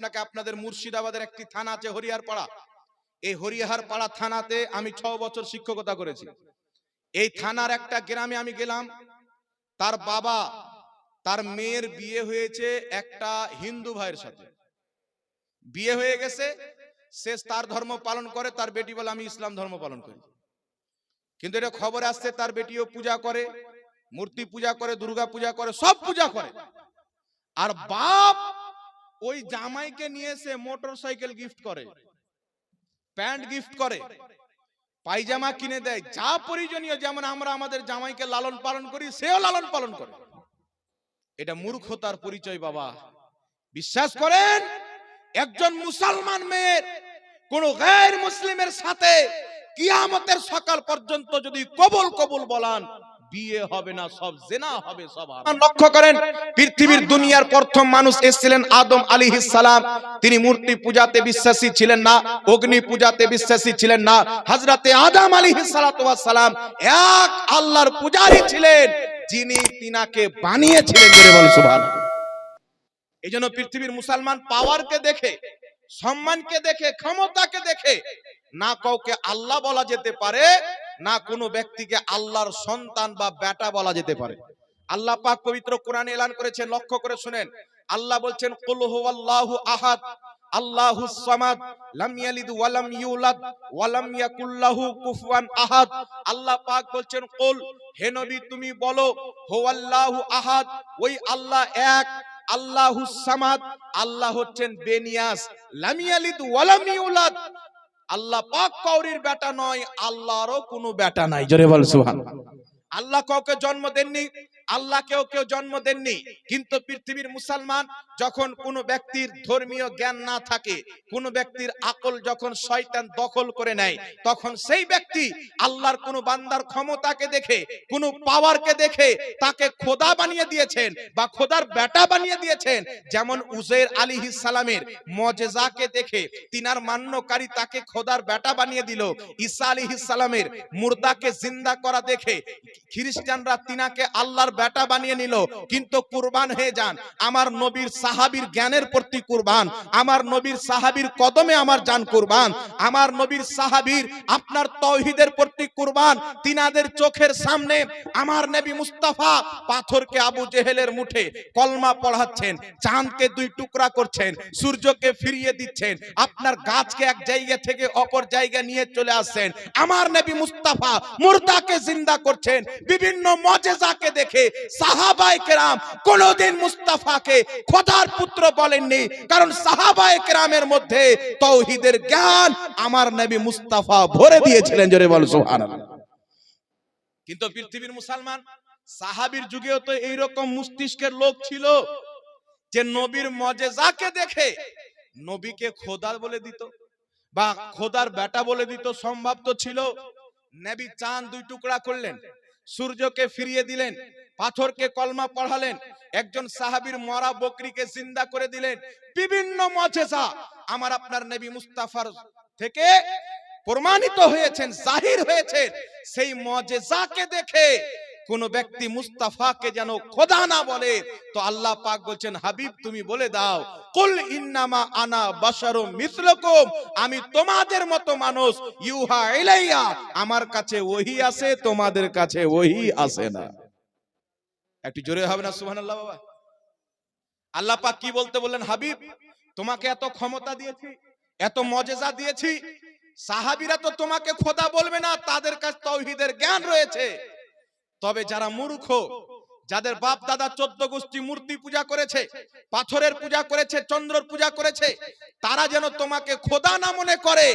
আপনাকে আপনাদের মুর্শিদাবাদের একটি থানা আছে হরিয়ার পাড়া এই হরিয়ার পাড়া থানাতে আমি ছ বছর শিক্ষকতা করেছি। এই থানার একটা গ্রামে আমি গেলাম। তার বাবা, তার মেয়ের বিয়ে হয়েছে একটা হিন্দু ভাইয়ের সাথে। বিয়ে হয়ে গেছে, সে তার ধর্ম পালন করে, তার বেটি বলে আমি ইসলাম ধর্ম পালন করি। কিন্তু এটা খবর আসছে, তার বেটিও পূজা করে, মূর্তি পূজা করে, দুর্গা পূজা করে, সব পূজা করে। আর বাপ ওই জামাইকে নিয়ে এসে মোটর সাইকেল গিফট করে, প্যান্ট গিফট করে, পায়জামা কিনে দেয়, যা প্রয়োজনীয়, যেমন আমরা আমাদের জামাইকে লালন পালন করি, সেও লালন পালন করে। এটা মূর্খতার পরিচয়, বাবা। বিশ্বাস করেন, একজন মুসলমান মেয়ের কোন গায়ের মুসলিমের সাথে কিয়ামতের সকাল পর্যন্ত যদি কবল কবুল বলান বিয়ে হবে না, সব জেনা হবে সব লক্ষ্য করেন, পৃথিবীর দুনিয়ার প্রথম মানুষ এসেছিলেন আদম আলাইহিস সালাম। তিনি মূর্তি পূজাতে বিশ্বাসী ছিলেন না, অগ্নি পূজাতে বিশ্বাসী ছিলেন না। হযরতে আদম সালাতু সালাম এক আল্লাহর পূজারী ছিলেন, যিনি তিনাকে বানিয়েছিলেন জোরে বল সুবহানাল্লাহ। এই জন্য পৃথিবীর মুসলমান পাওয়ারকে দেখে, সম্মানকে দেখে, ক্ষমতাকে দেখে, না কাউকে আল্লাহ বলা যেতে পারে না কোনো ব্যক্তিকে আল্লাহর সন্তান বা বেটা বলা যেতে পারে। আল্লাহ পাক পবিত্র কোরআনে এলান করেছেন, লক্ষ্য করে শুনেন। আল্লাহ বলছেন আহাদ, আল্লাহ হচ্ছেন বেনিয়াস লাম ইয়ালিদ ইউলাদ আল্লাহ পাক কৌরির বেটা নয় আল্লাহরও কোনো বেটা নাই। জোরে বল সুহান আল্লাহ কাউকে জন্ম দেননি আল্লাহ কেউ কেউ জন্ম দেননি। কিন্তু পৃথিবীর মুসলমান যখন কোনো ব্যক্তির ধর্মীয় জ্ঞান না থাকে, কোন ব্যক্তির আকল যখন শয়তান দখল করে নেয়, তখন সেই ব্যক্তি আল্লাহর কোন বান্দার ক্ষমতাকে দেখে, কোন পাওয়ারকে দেখে তাকে খোদা বানিয়ে দিয়েছেন বা খোদার বেটা বানিয়ে দিয়েছেন। যেমন উজের আলী সালামের মজেজাকে দেখে তিনার মান্যকারী তাকে খোদার বেটা বানিয়ে দিল। ঈসা আলী সালামের মুর্দাকে জিন্দা করা দেখে খ্রিস্টানরা তিনাকে আল্লাহর বেটা বানিয়ে নিল, কিন্তু কুরবান হয়ে যান। আমার নবীর সাহাবীর জ্ঞানের প্রতি কুরবান, আমার নবীর সাহাবীর কদমে আমার জান কুরবান, আমার নবীর সাহাবীর আপনার তৌহিদের প্রতি কুরবান, তিনাদের চোখের সামনে আমার নবী মুস্তাফা পাথরকে আবু জেহেলের মুঠে কলমা পড়াচ্ছেন, চাঁদকে দুই টুকরা করছেন, সূর্যকে ফিরিয়ে দিচ্ছেন, আপনার গাছকে এক জায়গা থেকে অপর জায়গা নিয়ে চলে আসছেন, আমার নবী মুস্তাফা মুর্দাকে জিন্দা করছেন, বিভিন্ন মজেজাকে দেখে সাহাবায়ে কেরাম কোনোদিন মুস্তাফাকে খোদার পুত্র বলেননি, কারণ সাহাবায়ে কেরামের মধ্যে তৌহিদের জ্ঞান আমার নবী মুস্তাফা ভরে দিয়েছিলেন, জোরে বল সুবহানাল্লাহ। কিন্তু পৃথিবীর মুসলমান, সাহাবীর যুগেও তো এইরকম মস্তিষ্কের লোক ছিল যে নবীর মজেজাকে দেখে নবীকে খোদা বলে দিত বা খোদার বেটা বলে দিত, সম্ভব তো ছিল। নবী চাঁদ দুই টুকরা করলেন, সূর্যকে ফিরিয়ে দিলেন পাথরকে কলমা পড়ালেন, একজন সাহাবীর মরা বকরিকে জিন্দা করে দিলেন। বিভিন্ন মজেজা আমার আপনার নবী মুস্তাফার থেকে প্রমাণিত হয়েছেন, জাহির হয়েছেন। সেই মজেজাকে দেখে কোন ব্যক্তি মুস্তাফাকে যেন খোদা না বলে, তো আল্লাহ পাক বলছেন, হাবিব, তুমি বলে দাও, কুল ইন্নামা আনা বাশারুম মিসলুকুম, আমি তোমাদের মতো মানুষ, ইউহা ইলাইয়া, আমার কাছে ওহি আছে, তোমাদের কাছে ওহি আছে না। একটু জোরে হবে না, সুবহানাল্লাহ বাবা। আল্লাহ পাক কি বলতে বললেন, হাবিব, তোমাকে এত ক্ষমতা দিয়েছি, এত মজেজা দিয়েছি, সাহাবিরা তো তোমাকে খোদা বলবে না, তাদের কাছে তৌহিদের জ্ঞান রয়েছে। তবে যারা মূর্খ যাদের বাপ দাদা চোদ্দ গোষ্ঠী মূর্তি পূজা করেছে পাথরের পূজা করেছে চন্দ্রর পূজা করেছে তারা যেন তোমাকে খোদা না মনে করে।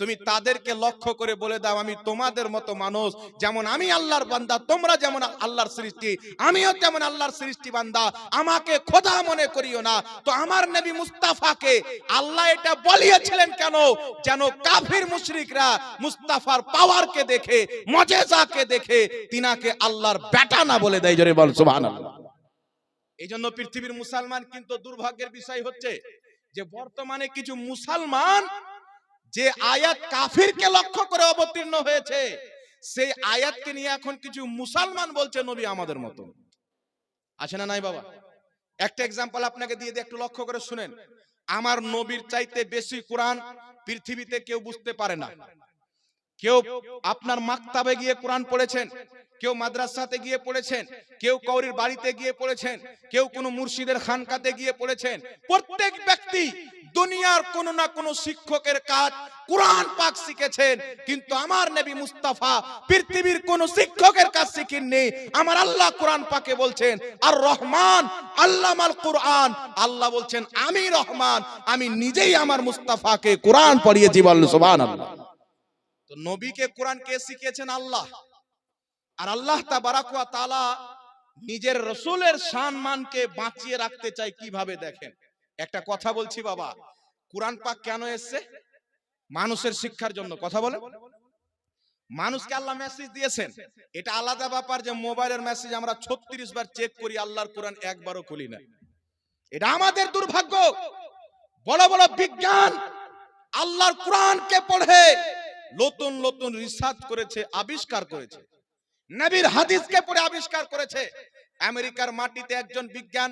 তুমি তাদেরকে লক্ষ্য করে বলে দাও আমি তোমাদের মতো মানুষ। যেমন আমি আল্লাহর বান্দা তোমরা যেমন আল্লাহর সৃষ্টি। আমিও তেমন আল্লাহর সৃষ্টি বান্দা। আমাকে খোদা মনে করিও না। তো আমার নবী মুস্তাফাকে আল্লাহ এটা বলিয়েছিলেন কেন? যেন কাফির মুশরিকরা মুস্তাফার পাওয়ারকে দেখে মজেজাকে দেখে তিনাকে আল্লাহর বেটা না বলে দেয় জোরে বল এই জন্য পৃথিবীর মুসলমান কিন্তু দুর্ভাগ্যের বিষয় হচ্ছে যে বর্তমানে কিছু মুসলমান যে আয়াত কাফিরকে লক্ষ্য করে অবতীর্ণ হয়েছে, সেই আয়াতকে নিয়ে এখন কিছু মুসলমান বলছে নবী আমাদের মতো। আছে না নাই বাবা? একটা এক্সাম্পল আপনাকে দিয়ে দিই একটু লক্ষ্য করে শুনেন। আমার নবীর চাইতে বেশি কোরআন পৃথিবীতে কেউ বুঝতে পারে না। কেউ আপনার মাক্তাবে গিয়ে কোরআন পড়েছেন কেউ মাদ্রাসাতে গিয়ে পড়েছেন, কেউ কৌরির বাড়িতে গিয়ে পড়েছেন, কেউ কোনো মুর্শিদের খানকাতে গিয়ে পড়েছেন। প্রত্যেক ব্যক্তি দুনিয়ার কোনো না কোনো শিক্ষকের কাজ কোরআন পাক শিখেছেন, কিন্তু আমার নবী মুস্তাফা পৃথিবীর কোন শিক্ষকের কাজ শিখেননি। আমার আল্লাহ কোরআন পাকে বলছেন, আর রহমান আল্লামাল কোরআন। আল্লাহ বলছেন, আমি রহমান, আমি নিজেই আমার মুস্তাফাকে কোরআন পড়িয়েছি বল সুবহানাল্লাহ। তো নবীকে কোরআন কে শিখিয়েছেন? আল্লাহ। আর আল্লাহ তাবারাক ওয়া তাআলা নিজের রসুলের সম্মানকে বাঁচিয়ে রাখতে চাই কীভাবে দেখেন? একটা কথা বলছি বাবা, কোরআন পাক কেন এসছে? মানুষের শিক্ষার জন্য, কথা বলে মানুষকে আল্লাহ মেসেজ দিয়েছেন। এটা আলাদা ব্যাপার যে মোবাইলের মেসেজ আমরা ছত্রিশ বার চেক করি, আল্লাহর কোরআন একবারও খুলি না। এটা আমাদের দুর্ভাগ্য। বড় বড় বিজ্ঞান আল্লাহর কোরআনকে পড়ে নতুন নতুন রিসার্চ করেছে, আবিষ্কার করেছে। নবীর হাদিসকে পড়ে আবিষ্কার করেছে। আমেরিকার মাটিতে একজন বিজ্ঞান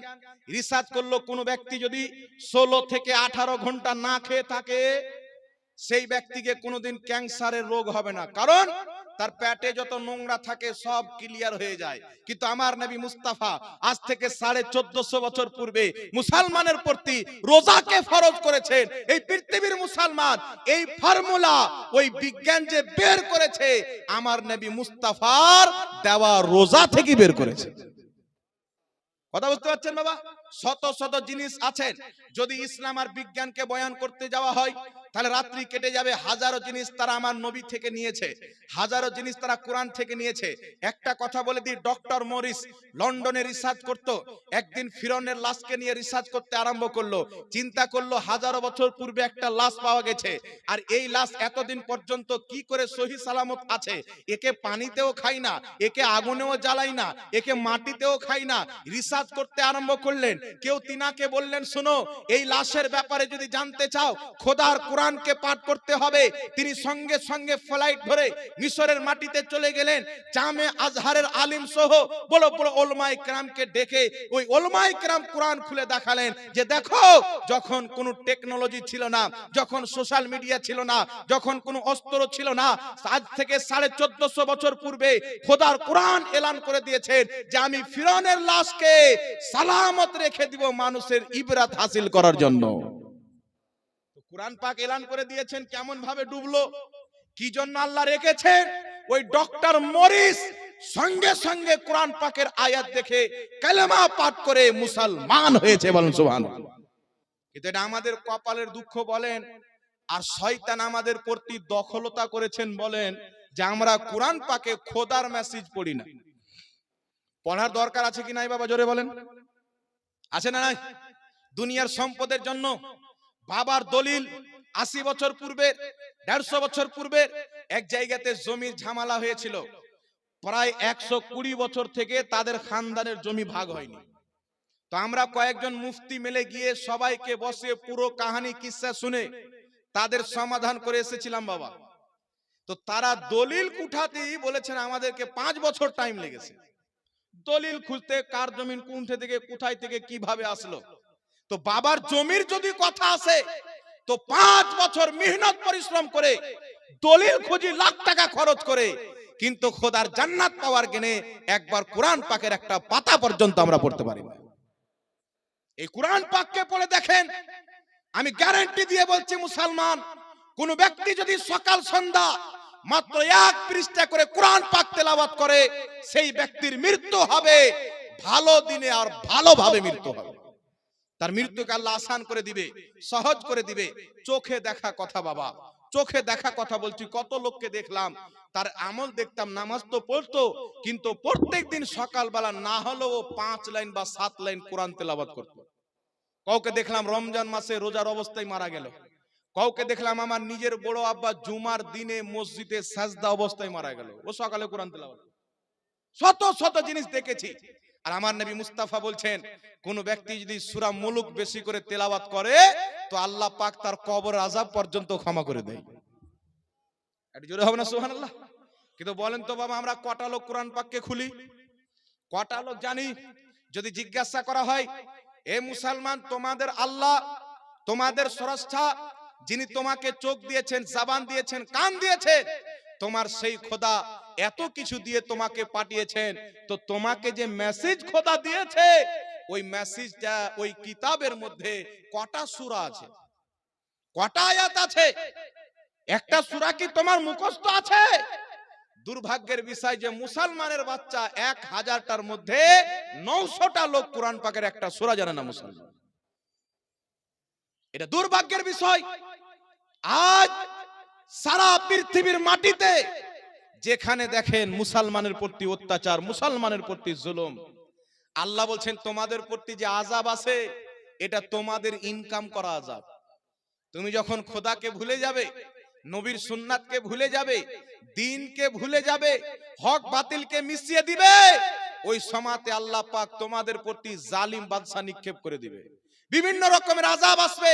রিসার্চ করল, কোন ব্যক্তি যদি ষোলো থেকে আঠারো ঘণ্টা না খেয়ে থাকে, সেই ব্যক্তিকে কোনোদিন ক্যান্সারের রোগ হবে না। কারণ তার পেটে যত নোংরা থাকে সব ক্লিয়ার হয়ে যায়। কিন্তু আমার নবী মুস্তাফা আজ থেকে সাড়ে চোদ্দশো বছর পূর্বে মুসলমানের প্রতি রোজাকে ফরজ করেছেন। এই পৃথিবীর মুসলমান, এই ফর্মুলা ওই বিজ্ঞান যে বের করেছে, আমার নবী মুস্তাফার দেওয়া রোজা থেকে বের করেছে। কথা বুঝতে পারছেন বাবা? শত শত জিনিস আছেন যদি ইসলাম আর বিজ্ঞানকে বয়ান করতে যাওয়া হয়, তাহলে রাত্রি কেটে যাবে। হাজারো জিনিস তারা আমার নবী থেকে নিয়েছে। হাজারো জিনিস তারা কোরআন থেকে নিয়েছে। একটা কথা বলে দিই, ডক্টর মরিস লন্ডনে রিসার্চ করত। একদিন ফিরনের লাশকে নিয়ে রিসার্চ করতে আরম্ভ করল। চিন্তা করল হাজারো বছর পূর্বে একটা লাশ পাওয়া গেছে। আর এই লাশ এতদিন পর্যন্ত কি করে সহি সালামত আছে? একে পানিতেও খাই না, একে আগুনেও জ্বালাই না, একে মাটিতেও খাই না। রিসার্চ করতে আরম্ভ করলেন। কেউ তিনাকে বললেন, শোনো, এই লাশের ব্যাপারে যদি জানতে চাও, খোদার কোরআনকে পাঠ করতে হবে। তিনি সঙ্গে সঙ্গে ফ্লাইট ধরে মিশরের মাটিতে চলে গেলেন। জামে আজহারের আলিম সহ বড় বড় ওলমাই ক্রামকে ডেকে ওই ওলমাই ক্রাম কোরআন খুলে দেখালেন যে, দেখো, যখন কোনো টেকনোলজি ছিল না, যখন সোশ্যাল মিডিয়া ছিল না, যখন কোনো অস্ত্র ছিল না, আজ থেকে সাড়ে চোদ্দশো বছর পূর্বে খোদার কোরআন এলান করে দিয়েছেন যে, আমি ফিরনের লাশকে সালামত রেখে দিব মানুষের ইবরাত হাসিল করার জন্য। কোরআন পাক এলান করে দিয়েছেন, কেমন ভাবে ডুবলো? কি জন্য আল্লাহ রেখেছেন ওই ডক্টর মরিস সঙ্গে সঙ্গে কোরআন পাকের আয়াত দেখে কালেমা পাঠ করে মুসলমান হয়েছে বলেন সুবহানাল্লাহ। কিন্তু এটা আমাদের কপালের দুঃখ বলেন, আর শয়তান আমাদের প্রতি দখলতা করেছেন বলেন যে আমরা কোরআন পাকে খোদার মেসেজ পড়ি না। পড়ার দরকার আছে কি নাই বাবা, জোরে বলেন। আছে না নাই? দুনিয়ার সম্পদের জন্য বাবার দলিল আশি বছর পূর্বে, দেড়শো বছর পূর্বে এক জায়গাতে জমির ঝামেলা হয়েছিল। প্রায় একশো কুড়ি বছর থেকে তাদের খানদানের জমি ভাগ হয়নি। তো আমরা কয়েকজন মুফতি মেলে গিয়ে সবাইকে বসে পুরো কাহানি কিসসা শুনে তাদের সমাধান করে এসেছিলাম বাবা। তো তারা দলিল কুঠাতেই বলেছেন আমাদেরকে পাঁচ বছর টাইম লেগেছে। দলিল খুঁজতে কার জমিন কুণ্ঠে থেকে, কোথায় থেকে, কীভাবে আসলো? তো বাবার জমির যদি কথা আসে, তো পাঁচ বছর মেহনত, পরিশ্রম করে, দলিল খুঁজি লাখ টাকা খরচ করে, কিন্তু খোদার জান্নাত পাওয়ার গেনে একবার কোরআন পাকের একটা পাতা পর্যন্ত আমরা পড়তে পারি এই কোরআন পাককে পড়ে দেখেন, আমি গ্যারান্টি দিয়ে বলছি মুসলমান, কোন ব্যক্তি যদি সকাল, সন্ধ্যা মাত্র এক পৃষ্ঠা করে কোরআন পাক তেলাওয়াত করে, সেই ব্যক্তির মৃত্যু হবে। ভালো দিনে আর ভালোভাবে মৃত্যু হবে। তার মৃত্যুকে আল্লাহ আসান করে দিবে, সহজ করে দিবে। চোখে দেখা কথা বাবা, চোখে দেখা কথা বলছি, কত লোককে দেখলাম, তার আমল দেখতাম, নামাজ তো পড়তো, কিন্তু প্রত্যেক দিন সকালবেলা না হলেও পাঁচ লাইন বা সাত লাইন কোরআন তেলাবাদ করতো। কাউকে দেখলাম রমজান মাসে রোজার অবস্থায় মারা গেল। কাউকে দেখলাম আমার নিজের বড় আব্বা জুমার দিনে মসজিদে সাজদা অবস্থায় মারা গেল। ও সকালে কোরআন তেলাবাদ শত শত জিনিস দেখেছি। আর আমার নবী মুস্তাফা বলছেন, কোন ব্যক্তি যদি সূরা মুলুক বেশি করে তেলাওয়াত করে, তো আল্লাহ পাক তার কবর আযাব পর্যন্ত ক্ষমা করে দেয়। একটু জোরে হবে না, সুবহানাল্লাহ? কিন্তু বলেন তো বাবা, আমরা কটা লোক কোরআন পাককে খুলি? কটা লোক জানি? যদি জিজ্ঞাসা করা হয়, এ মুসলমান, তোমাদের আল্লাহ, তোমাদের স্রষ্টা যিনি তোমাকে চোখ দিয়েছেন, জাবান দিয়েছেন, কান দিয়েছেন, তোমার সেই খোদা এত কিছু দিয়ে তোমাকে পাঠিয়েছেন। তো তোমাকে যে মেসেজ খোদা দিয়েছে, ওই মেসেজটা ওই কিতাবের মধ্যে কটা সূরা আছে? কটা আয়াত আছে? একটা সূরা কি তোমার মুখস্থ আছে? দুর্ভাগ্যের বিষয় যে মুসলমানের বাচ্চা এক হাজারটার মধ্যে নৌশোটা লোক কোরআন পাকের একটা সূরা জানে না মুসলমান। এটা দুর্ভাগ্যের বিষয়। আজ সারা পৃথিবীর মাটিতে যেখানে দেখেন মুসলমানের প্রতি অত্যাচার, মুসলমানের প্রতি জুলুম, আল্লাহ বলছেন, তোমাদের প্রতি যে আজাব আছে, এটা তোমাদের ইনকাম করা আজাব তুমি যখন খোদাকে ভুলে যাবে, নবীর সুন্নাতকে ভুলে যাবে, দিনকে ভুলে যাবে, হক বাতিলকে মিশিয়ে দিবে, ওই সমাতে আল্লাহ পাক তোমাদের প্রতি জালিম বাদশা নিক্ষেপ করে দিবে। বিভিন্ন রকমের আজাব আসবে।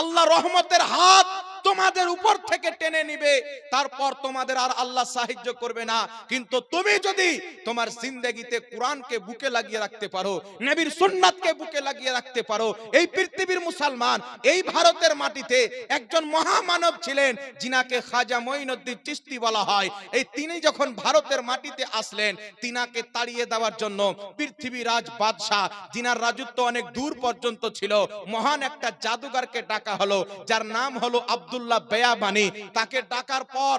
আল্লাহ রহমতের হাত তোমাদের উপর থেকে টেনে নিবে, তারপর তোমাদের আর আল্লাহ সাহায্য করবে না। কিন্তু তুমি যদি তোমার জিন্দেগিতে কোরআনকে বুকে লাগিয়ে রাখতে পারো, নবীর সুন্নাতকে বুকে লাগিয়ে রাখতে পারো, এই পৃথিবীর মুসলমান, এই ভারতের মাটিতে একজন মহামানব ছিলেন, যিনাকে খাজা মঈনুদ্দিন চিস্তি বলা হয়। এই তিনি যখন ভারতের মাটিতে আসলেন, তিনাকে তাড়িয়ে দেওয়ার জন্য পৃথিবী রাজ বাদশাহ, যিনার রাজত্ব অনেক দূর পর্যন্ত ছিল, মহান একটা জাদুগারকে ডাকা হলো, যার নাম হলো আব্দুল্লাহ বেয়াবানি তাকে ডাকার পর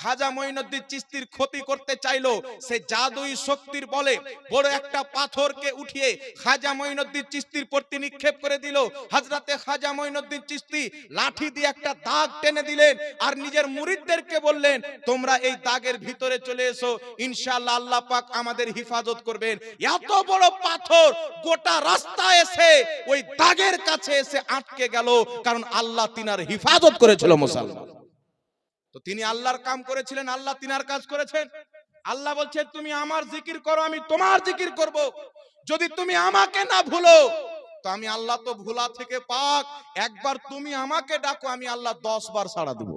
খাজা মঈনুদ্দিন চিস্তির ক্ষতি করতে চাইলো। সে জাদুই শক্তির বলে বড় একটা পাথরকে উঠিয়ে খাজা মঈনুদ্দিন চিস্তির প্রতি নিক্ষেপ করে দিল। হযরতে খাজা মঈনুদ্দিন চিস্তি লাঠি দিয়ে একটা দাগ টেনে দিলেন আর নিজের মুরিদদেরকে বললেন, তোমরা এই দাগের ভিতরে চলে এসো, ইনশাআল্লাহ আল্লাহ পাক আমাদের হিফাজত করবেন। এত বড় পাথর গোটা রাস্তা এসে ওই দাগের কাছে এসে আটকে গেল, কারণ আল্লাহ তিনার হিফাজত করেছিল মুসলমান তো তিনি আল্লাহর কাম করেছিলেন, আল্লাহ তিনার কাজ করেছেন। আল্লাহ বলছেন তুমি আমার জিকির করো, আমি তোমার জিকির করব। যদি তুমি আমাকে না ভুলো, তো আমি আল্লাহ তো ভুলা থেকে পাক। একবার তুমি আমাকে ডাকো, আমি আল্লাহ দশ বার সাড়া দেব।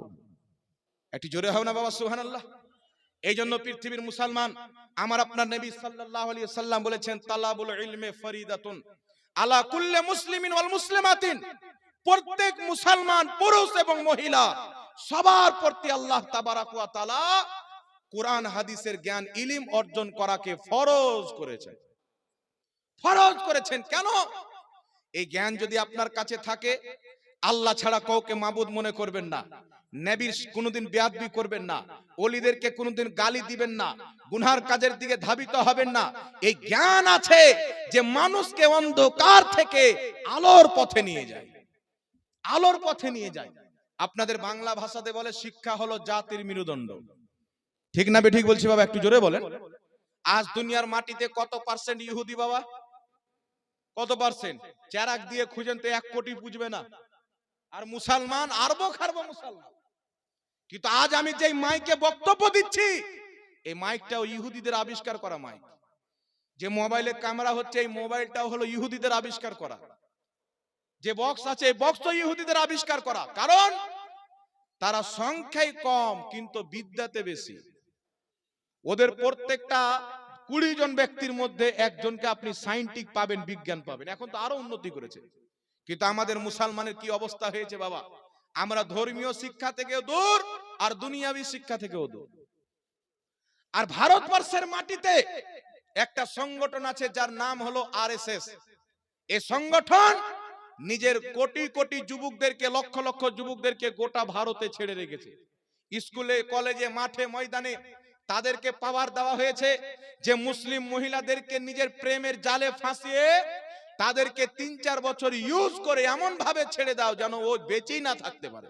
একটি জোরে হবে না বাবা সুহান আল্লাহ এই জন্য পৃথিবীর মুসলমান, আমার আপনার নবী সাল্লাল্লাহু আলাইহি সাল্লাম বলেছেন, তালাবুল ইলমে ফরিদাতুন আলা কুল্লে মুসলিমিন ওয়াল মুসলিমাতিন। প্রত্যেক মুসলমান, পুরুষ এবং মহিলা, সবার প্রতি আল্লাহ তাবারাক ওয়া তাআলা কোরআন, হাদিসের জ্ঞান, ইলিম অর্জন করাকে ফরজ করেছেন। ফরজ করেছেন কেন? এই জ্ঞান যদি আপনার কাছে থাকে, আল্লাহ ছাড়া কাউকে মাবুদ মনে করবেন না। নবীর কোনোদিন বেয়াদবি করবেন না। অলিদেরকে কোনোদিন গালি দিবেন না। গুনহার কাজের দিকে ধাবিত হবেন না। এই জ্ঞান আছে যে মানুষকে অন্ধকার থেকে আলোর পথে নিয়ে যায়। আলোর পথে নিয়ে যায়। আপনাদের বাংলা ভাষাতে বলে, শিক্ষা হলো জাতির মেরুদণ্ড। ঠিক না ঠিক বলছি বাবা, একটু জোরে বলেন। আজ দুনিয়ার মাটিতে কত পার্সেন্ট ইহুদি বাবা? কত পার্সেন্ট চারাক দিয়ে খুঁজেন তো এক কোটি বুঝবে না। আর মুসলমান আরবো খারবো মুসলমান। কিন্তু আজ আমি যে মাইকে বক্তব্য দিচ্ছি, এই মাইকটাও ইহুদিদের আবিষ্কার করা মাইক। যে মোবাইলে ক্যামেরা হচ্ছে, এই মোবাইলটাও হলো ইহুদিদের আবিষ্কার করা। যে বক্স আছে এই বক্স তো ইহুদিদের আবিষ্কার করা। কারণ তারা সংখ্যায় কম কিন্তু বিদ্যাতে বেশি। ওদের প্রত্যেকটা কুড়ি জন ব্যক্তির মধ্যে একজনকে আপনি সাইন্টিক পাবেন বিজ্ঞান পাবেন। এখন তো আরও উন্নতি করেছে। কিন্তু আমাদের মুসলমানের কি অবস্থা হয়েছে বাবা? আমরা ধর্মীয় শিক্ষা থেকেও দূর আর দুনিয়াবি শিক্ষা থেকেও দূর। আর ভারতবর্ষের মাটিতে একটা সংগঠন আছে যার নাম হলো আরএসএস এই সংগঠন নিজের কোটি কোটি যুবকদেরকে, লক্ষ লক্ষ যুবকদেরকে গোটা ভারতে ছেড়ে রেখেছে। স্কুলে, কলেজে, মাঠে, ময়দানে তাদেরকে পাওয়ার দেওয়া হয়েছে যে মুসলিম মহিলাদেরকে নিজের প্রেমের জালে ফাঁসিয়ে তাদেরকে তিন চার বছর ইউজ করে এমন ভাবে ছেড়ে দাও যেন ও বেঁচেই না থাকতে পারে।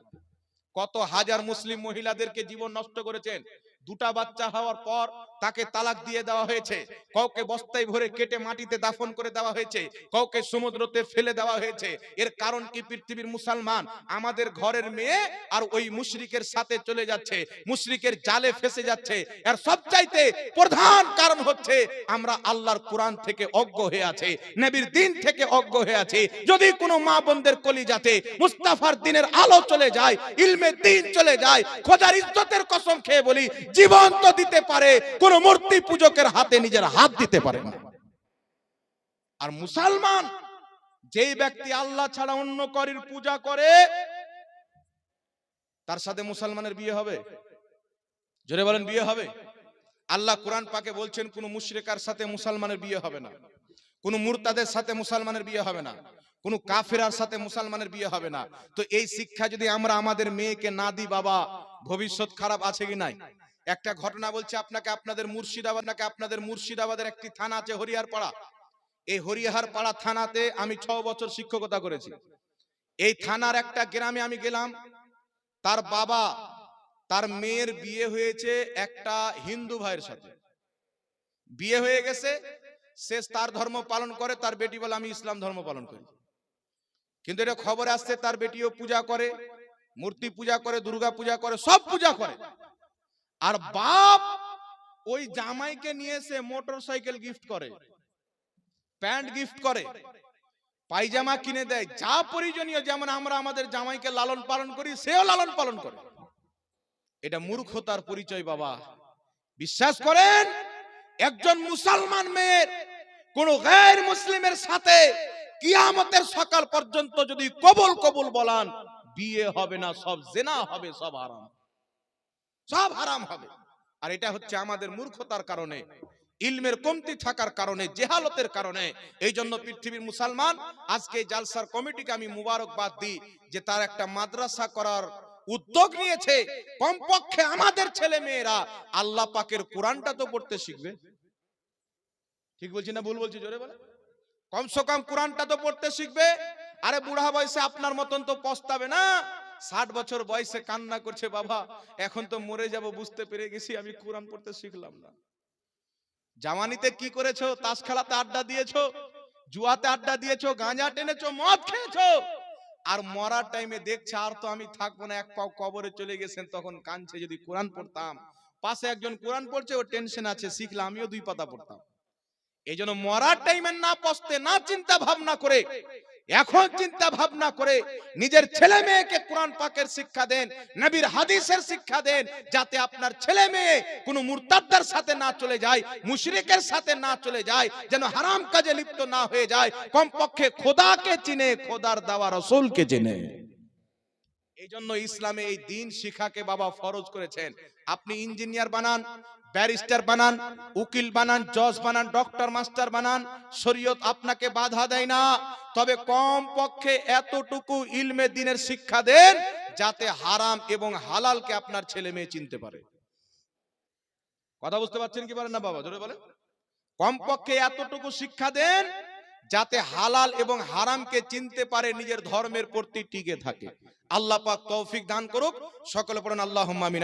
কত হাজার মুসলিম মহিলাদেরকে জীবন নষ্ট করেছেন। দুটা বাচ্চা হওয়ার পর তাকে তালাক দিয়ে দেওয়া হয়েছে। কাউকে বস্তায় ভরে কেটে মাটিতে দাফন করে দেওয়া হয়েছে। কাউকে সমুদ্রতে ফেলে দেওয়া হয়েছে। এর কারণ কি পৃথিবীর মুসলমান? আমাদের ঘরের মেয়ে আর ওই মুশরিকের সাথে চলে যাচ্ছে। মুশরিকের জালে ফেসে যাচ্ছে। এর সবচাইতে প্রধান কারণ হচ্ছে আমরা আল্লাহর কোরআন থেকে অজ্ঞ হয়ে আছে। নবীর দিন থেকে অজ্ঞ হয়ে আছে। যদি কোনো মা বোনদের কলি যাতে মুস্তাফার দিনের আলো চলে যায়, ইলমে দিন চলে যায়, খোদার ইজ্জতের কসম খেয়ে বলি জীবন তো দিতে পারে, কোন মূর্তি পূজকের হাতে নিজের হাত দিতে পারে না। আর মুসলমান, যেই ব্যক্তি আল্লাহ ছাড়া অন্য করির পূজা করে, তার সাথে মুসলমানের বিয়ে হবে? জোরে বলেন, বিয়ে হবে? আল্লাহ কোরআন পাকে বলছেন, কোন মুশরিকার সাথে মুসলমানের বিয়ে হবে না। কোন মুরতাদের সাথে মুসলমানের বিয়ে হবে না। কোন কাফেরার সাথে মুসলমানের বিয়ে হবে না। তো এই শিক্ষা যদি আমরা আমাদের মেয়েকে না দিই, বাবা, ভবিষ্যৎ খারাপ আছে কি নাই? একটা ঘটনা বলছে আপনাকে আপনাদের মুর্শিদাবাদ নাকি আপনাদের মুর্শিদাবাদের একটি থানা আছে হরিয়ার পাড়া এই হরিয়ার পাড়া থানাতে আমি ছ বছর শিক্ষকতা করেছি। এই থানার একটা গ্রামে আমি গেলাম। তার বাবা, তার মেয়ের বিয়ে হয়েছে একটা হিন্দু ভাইয়ের সাথে। বিয়ে হয়ে গেছে, সে তার ধর্ম পালন করে, তার বেটি বলে আমি ইসলাম ধর্ম পালন করি। কিন্তু এটা খবর আসছে, তার বেটিও পূজা করে, মূর্তি পূজা করে, দুর্গা পূজা করে, সব পূজা করে। আর বাপ ওই জামাইকে নিয়ে এসে মোটর সাইকেল গিফট করে প্যান্ট গিফট করে পায়জামা কিনে দেয়। যা প্রয়োজনীয় যেমন আমরা আমাদের জামাইকে লালন পালন করি সেও লালন পালন করে। এটা মূর্খতার পরিচয় বাবা। বিশ্বাস করেন একজন মুসলমান মেয়ের কোন গায়ের মুসলিমের সাথে কিয়ামতের সকাল পর্যন্ত যদি কবল কবল বলান বিয়ে হবে না সব জেনা হবে সব হারাম। সব হারাম হবে। আর এটা হচ্ছে আমাদের মূর্খতার কারণে, ইলমের কমতি থাকার কারণে, জেহালতের কারণে। এই জন্য পৃথিবীর মুসলমান, আজকে জালসার কমিটিকে আমি মুবারকবাদ দিই যে তার একটা মাদ্রাসা করার উদ্যোগ নিয়েছে। কমপক্ষে আমাদের ছেলে মেয়েরা আল্লাহ পাকের কোরআনটা তো পড়তে শিখবে। ঠিক বলছি না ভুল বলছি? জোরে বলে কমসে কম কোরআনটা তো পড়তে শিখবে। আরে বুড়া বয়সে আপনার মতন তো পস্তাবে না। ষাট বছর বয়সে কান্না করছে বাবা, এখন তো মরে যাব, বুঝতে পেরে গেছি, আমি কোরআন পড়তে শিখলাম না। জামানিতে কি করেছ? তাস খেলাতে আড্ডা দিয়েছ? জুয়াতে আড্ডা দিয়েছ? গাঁজা টেনেছো? মদ খেয়েছো? আর মরার টাইমে দেখছে, আর তো আমি থাকব না, এক পাও কবরে চলে গেছেন, তখন কানছে যদি কোরআন পড়তাম, পাশে একজন কোরআন পড়ছে, ও টেনশন আছে, শিখলে আমিও দুই পাতা পড়তাম। এই জন্য মরার টাইমে না পস্তে, না চিন্তা ভাবনা করে এখন চিন্তা ভাবনা করে নিজের ছেলে মেয়েকে কোরআন পাকের শিক্ষা দেন, নবীর হাদিসের শিক্ষা দেন, যাতে আপনার ছেলে মেয়ে কোনো মুরতাদ্দার সাথে না চলে যায়, মুশরিকের সাথে না চলে যায়, যেন হারাম কাজে লিপ্ত না হয়ে যায়, কমপক্ষে খোদাকে চিনে, খোদার দেওয়া রসুলকে চিনে। এই জন্য ইসলামে এই দিন শিখাকে বাবা ফরজ করেছেন। আপনি ইঞ্জিনিয়ার বানান ব্যারিস্টার বানান উকিল বানান জজ বানান ডক্টর মাস্টার বানান শরীয়ত আপনাকে বাধা দেয় না। তবে কম পক্ষে এতটুকু ইলমে দিনের শিক্ষা দেন যাতে হারাম এবং হালালকে আপনার ছেলে মেয়ে চিনতে পারে। কথা বুঝতে পারছেন কি পারেন না বাবা? জোরে বলেন। কমপক্ষে এতটুকু শিক্ষা দেন যাতে হালাল এবং হারামকে চিনতে পারে নিজের ধর্মের প্রতি টিকে থাকে। আল্লাহ পাক তৌফিক দান করুক। সকলে পড়েন আল্লাহ